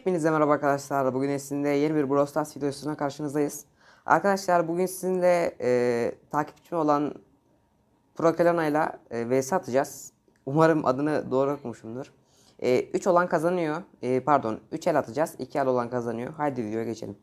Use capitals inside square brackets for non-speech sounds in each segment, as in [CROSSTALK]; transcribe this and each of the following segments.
Hepinize merhaba arkadaşlar. Bugün sizinle yeni bir Brawl Stars videosuna karşınızdayız. Arkadaşlar bugün sizinle e, takipçim olan Prokelana ile e, vs atacağız. Umarım adını doğru okumuşumdur. 3 olan kazanıyor. E, pardon 3 el atacağız. 2 el olan kazanıyor. Haydi videoya geçelim.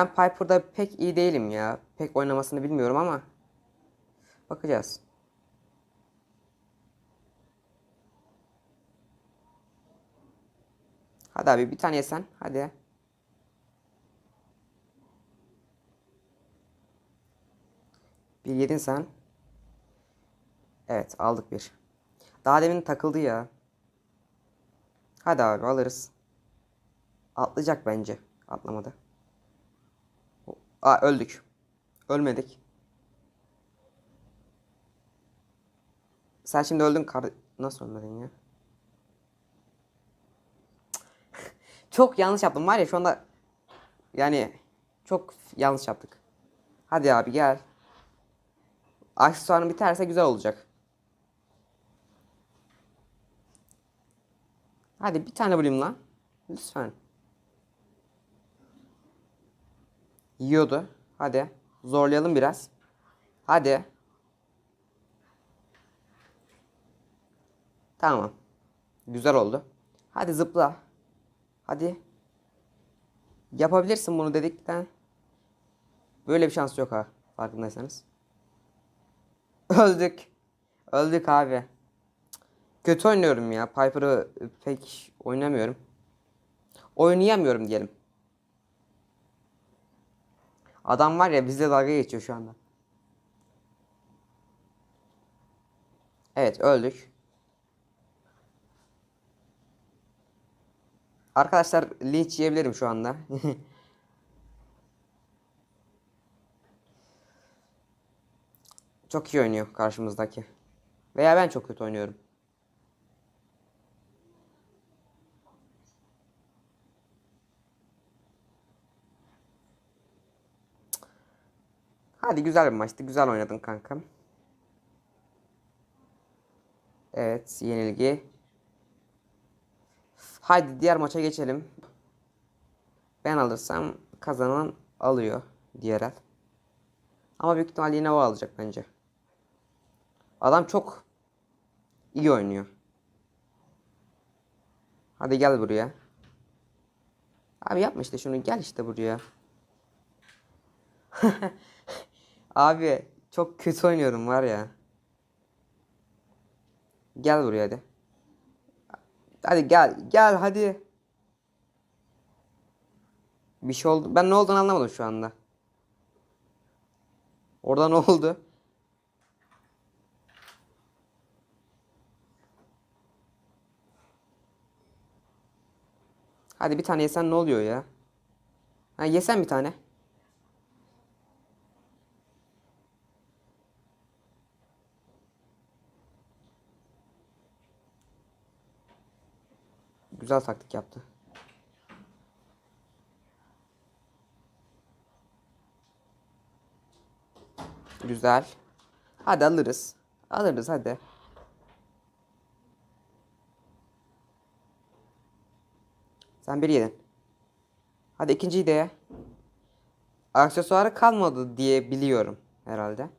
Ben Piper'da pek iyi değilim ya. Pek oynamasını bilmiyorum ama bakacağız. Hadi abi bir tane yesen. Hadi. Bir yedin sen. Evet aldık bir. Daha demin takıldı ya. Hadi abi alırız. Atlayacak bence. Atlamadı. Aa öldük. Ölmedik. Sen şimdi öldün kar... Nasıl ölmedin ya? [LAUGHS] çok yanlış yaptım var ya şu anda... Yani çok yanlış yaptık. Hadi abi gel. Aksesuarın biterse güzel olacak. Hadi bir tane bulayım lan. Lütfen. Yiyordu. Hadi. Zorlayalım biraz. Hadi. Tamam. Güzel oldu. Hadi zıpla. Hadi. Yapabilirsin bunu dedikten. Böyle bir şans yok ha. Farkındaysanız. [LAUGHS] Öldük. Öldük abi. Kötü oynuyorum ya. Piper'ı pek oynamıyorum. Oynayamıyorum diyelim. Adam var ya bizle dalga geçiyor şu anda. Evet öldük. Arkadaşlar linç yiyebilirim şu anda. [LAUGHS] çok iyi oynuyor karşımızdaki. Veya ben çok kötü oynuyorum. Hadi güzel bir maçtı. Güzel oynadın kankam. Evet yenilgi. Haydi diğer maça geçelim. Ben alırsam kazanan alıyor diğer el. Ama büyük ihtimalle yine o alacak bence. Adam çok iyi oynuyor. Hadi gel buraya. Abi yapma işte şunu gel işte buraya. [LAUGHS] Abi çok kötü oynuyorum var ya. Gel buraya hadi. Hadi gel gel hadi. Bir şey oldu. Ben ne olduğunu anlamadım şu anda. Orada ne oldu? Hadi bir tane yesen ne oluyor ya? Ha yesen bir tane. Güzel taktik yaptı. Güzel. Hadi alırız. Alırız hadi. Sen bir yedin. Hadi ikinciyi de ye. Aksesuarı kalmadı diye biliyorum herhalde.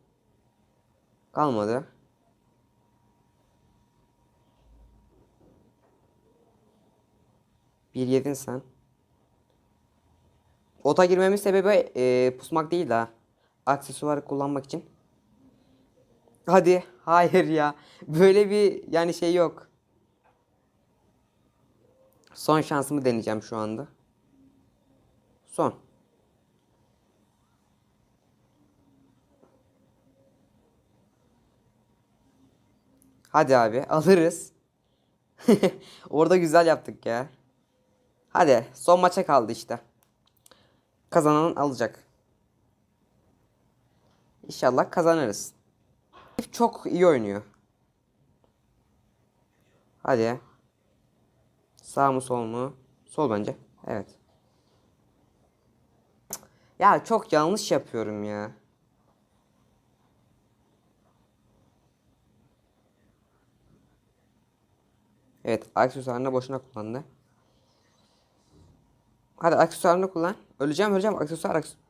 Kalmadı. Bir yedin sen. Ota girmemin sebebi e, pusmak değil ha. Aksesuarı kullanmak için. Hadi. Hayır ya. Böyle bir yani şey yok. Son şansımı deneyeceğim şu anda. Son. Hadi abi alırız. [LAUGHS] Orada güzel yaptık ya. Hadi son maça kaldı işte. Kazanan alacak. İnşallah kazanırız. Çok iyi oynuyor. Hadi. Sağ mı sol mu? Sol bence. Evet. Ya çok yanlış yapıyorum ya. Evet, aksesuarını boşuna kullandı. Hadi aksesuarını kullan. Öleceğim, öleceğim. Aksesuar, aksesuar.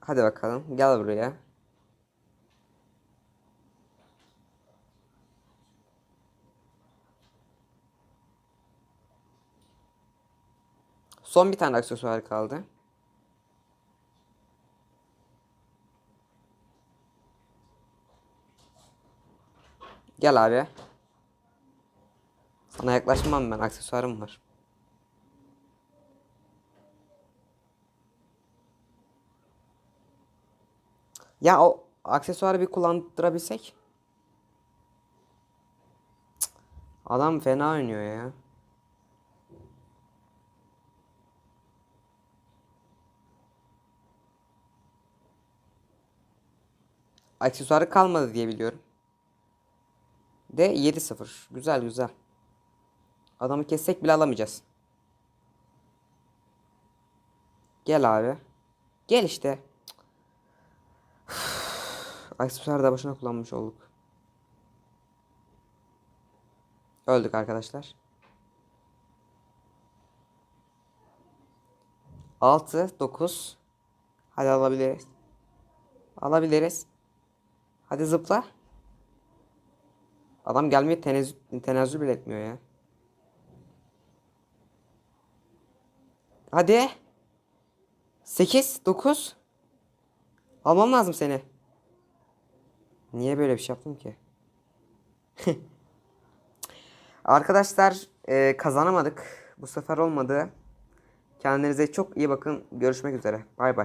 Hadi bakalım. Gel buraya. Son bir tane aksesuar kaldı. Gel abi. Sana yaklaşmam ben. Aksesuarım var. Ya o aksesuarı bir kullandırabilsek. Cık. Adam fena oynuyor ya. Aksesuarı kalmadı diye biliyorum. De 7-0. Güzel güzel. Adamı kessek bile alamayacağız. Gel abi. Gel işte. [SIGHS] Aksesuarı da başına kullanmış olduk. Öldük arkadaşlar. 6 9 Hadi alabiliriz. Alabiliriz. Hadi zıpla. Adam gelmeye tenezzül, tenezzül bile etmiyor ya. Hadi. 8 9 Almam lazım seni. Niye böyle bir şey yaptım ki? [LAUGHS] Arkadaşlar e, kazanamadık. Bu sefer olmadı. Kendinize çok iyi bakın. Görüşmek üzere. Bay bay.